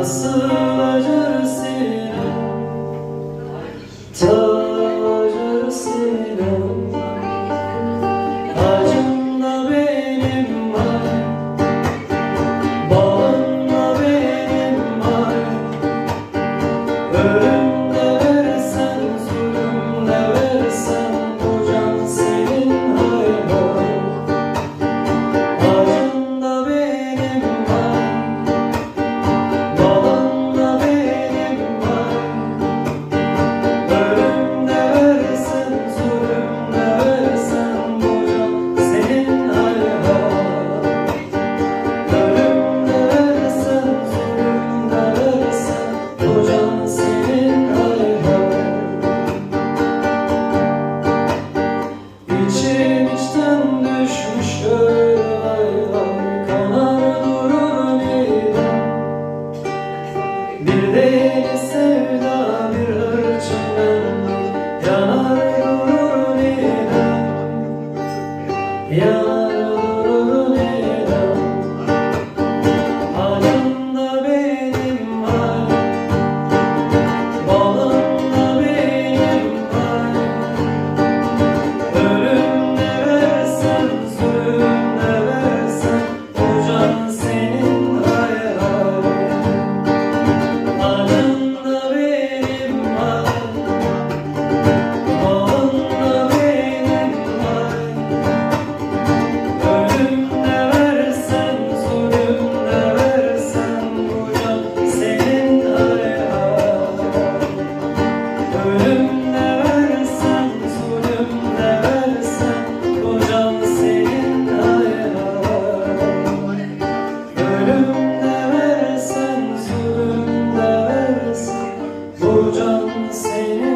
Nasıl acır sinem Tacır sinem Acım benim var. Bağım benim var. Hello. say